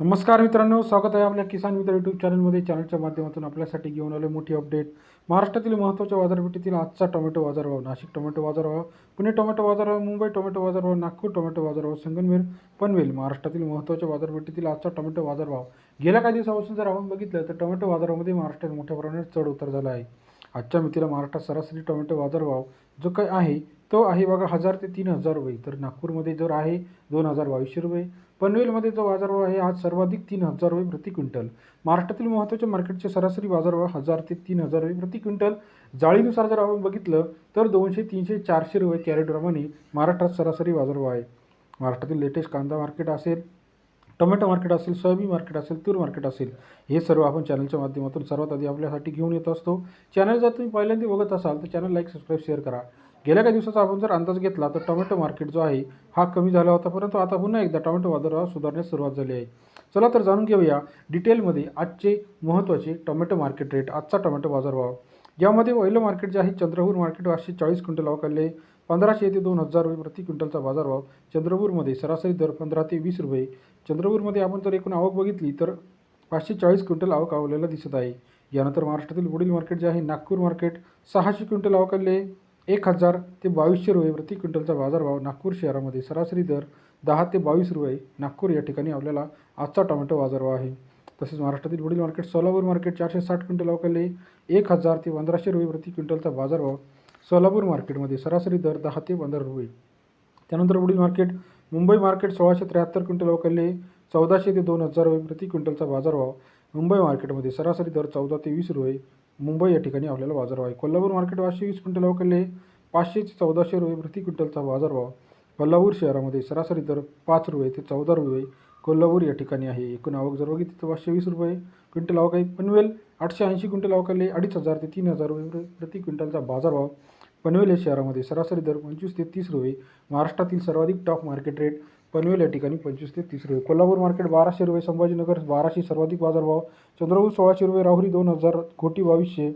नमस्कार मित्रांनो स्वागत आहे आपल्या किसान मित्र यूट्यूब चॅनलमध्ये चॅनलच्या माध्यमातून आपल्यासाठी घेऊन आले मोठी अपडेट महाराष्ट्रातील महत्त्वाच्या बाजारपेठेतील आजचा टोमॅटो बाजारभाव. नाशिक टोमॅटो बाजारभाव पुणे टोमॅटो बाजारभाव मुंबई टोमॅटो बाजारभाव नागपूर टोमॅटो बाजारभाव संगमनेर पनवेल. महाराष्ट्रातील महत्त्वाच्या बाजारपेठेतील आजचा टोमॅटो बाजारभाव. गेल्या काही दिवसापासून जर आपण बघितलं तर टोमॅटो बाजारामध्ये महाराष्ट्रात मोठ्या प्रमाणात चढ उतार झाला आहे. आजच्या मितीला महाराष्ट्रात सरासरी टोमॅटो बाजारभाव जो काही आहे तो आहे बघा हजार ते तीन हजार रुपये. तर नागपूरमध्ये जर आहे दोन हजार बावीसशे रुपये. पनवेलमध्ये जो बाजारभाव आहे आज सर्वाधिक तीन हजार रुपये प्रति क्विंटल. महाराष्ट्रातील महत्त्वाच्या मार्केटचे सरासरी बाजारभाव हजार ते तीन हजार रुपये प्रति क्विंटल. जाळीनुसार जर आपण बघितलं तर दोनशे तीनशे चारशे रुपये कॅरेटप्रमाणे महाराष्ट्रात सरासरी बाजारभाव आहे. महाराष्ट्रातील लेटेस्ट कांदा मार्केट असेल टोमॅटो मार्केट असेल सोयाबीन मार्केट असेल तूर मार्केट असेल हे सर्व आपण चॅनलच्या माध्यमातून सर्वात आधी आपल्यासाठी घेऊन येत असतो. चॅनल जर तुम्ही पहिल्यांदा बघत असाल तर चॅनल लाईक सबस्क्राईब शेअर करा. गेल्या काही दिवसाचा आपण जर अंदाज घेतला तर टोमॅटो मार्केट जो आहे हा कमी झाला होता. परंतु आता पुन्हा एकदा टोमॅटो बाजारभाव सुधारण्यास सुरुवात झाली आहे. चला तर जाणून घेऊया डिटेलमध्ये आजचे महत्त्वाचे टोमॅटो मार्केट रेट आजचा टोमॅटो बाजारभाव. यामध्ये पहिलं मार्केट जे आहे चंद्रपूर मार्केट पाचशे चाळीस क्विंटल अवकाले पंधराशे ते दोन हजार रुपये प्रति क्विंटलचा बाजारभाव. चंद्रपूरमध्ये सरासरी दर पंधरा ते वीस रुपये. चंद्रपूरमध्ये आपण जर एकूण आवक बघितली तर पाचशे चाळीस क्विंटल आवक आवलेला दिसत आहे. यानंतर महाराष्ट्रातील पुढील मार्केट जे आहे नागपूर मार्केट सहाशे क्विंटल अवकाळले. एक हजार ते बावीसशे रुपये प्रति क्विंटलचा बाजारभाव नागपूर शहरामध्ये सरासरी दर दहा ते बावीस रुपये नागपूर या ठिकाणी आपल्याला आजचा टोमॅटो बाजारभाव आहे. तसेच महाराष्ट्रातील पुढील मार्केट सोलापूर मार्केट चारशे साठ क्विंटल अवकाळले एक हजार ते पंधराशे रुपये प्रति क्विंटलचा बाजारभाव सोलापूर मार्केटमध्ये सरासरी दर दहा ते पंधरा रुपये. त्यानंतर पुढील मार्केट मुंबई मार्केट सोळाशे त्र्याहत्तर क्विंटल अवकाळले चौदाशे ते दोन हजार रुपये प्रति क्विंटलचा बाजारभाव मुंबई मार्केटमध्ये सरासरी दर चौदा ते वीस रुपये. मुंबई या ठिकाणी आपल्याला बाजारभाव आहे. कोल्हापूर मार्केट पाचशे वीस क्विंटल अवकाळले पाचशे ते चौदाशे रुपये प्रति क्विंटलचा बाजारभाव. कोल्हापूर शहरामध्ये सरासरी दर पाच रुपये ते चौदा रुपये. कोल्हापूर या ठिकाणी आहे. एकूण आवक जर बघितली तर पाचशे वीस रुपये. क्विंटल आवक आहे. पनवेल आठशे ऐंशी क्विंटल अवकाळले अडीच हजार ते तीन हजार रुपये प्रति क्विंटलचा बाजारभाव. पनवेल या शहरामध्ये सरासरी दर पंचवीस ते तीस रुपये. महाराष्ट्रातील सर्वाधिक टॉप मार्केट रेट पनवेल या ठिकाणी पंचवीस ते तीस रुपये. कोल्हापूर मार्केट बाराशे रुपये संभाजीनगर बाराशे सर्वाधिक बाजारभाव चंद्रपूर सोळाशे रुपये राहुरी दोन हजार घोटी बावीसशे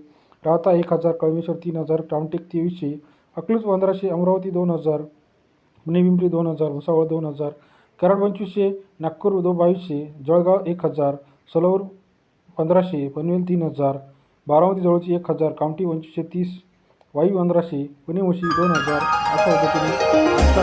राहता एक हजार कळमेश्वर तीन हजार रामटेक तेवीसशे अकलूज पंधराशे अमरावती दोन हजार पुणे पिंपरी दोन हजार भुसावळ दोन हजार कराड पंचवीसशे नागपूर दो बावीसशे जळगाव एक हजार सोलापूर पंधराशे पनवेल तीन हजार बारामती जवळची एक हजार कामठी पंचवीसशे तीस वाई पंधराशे पुणे मुशी दोन हजार अशा पद्धतीने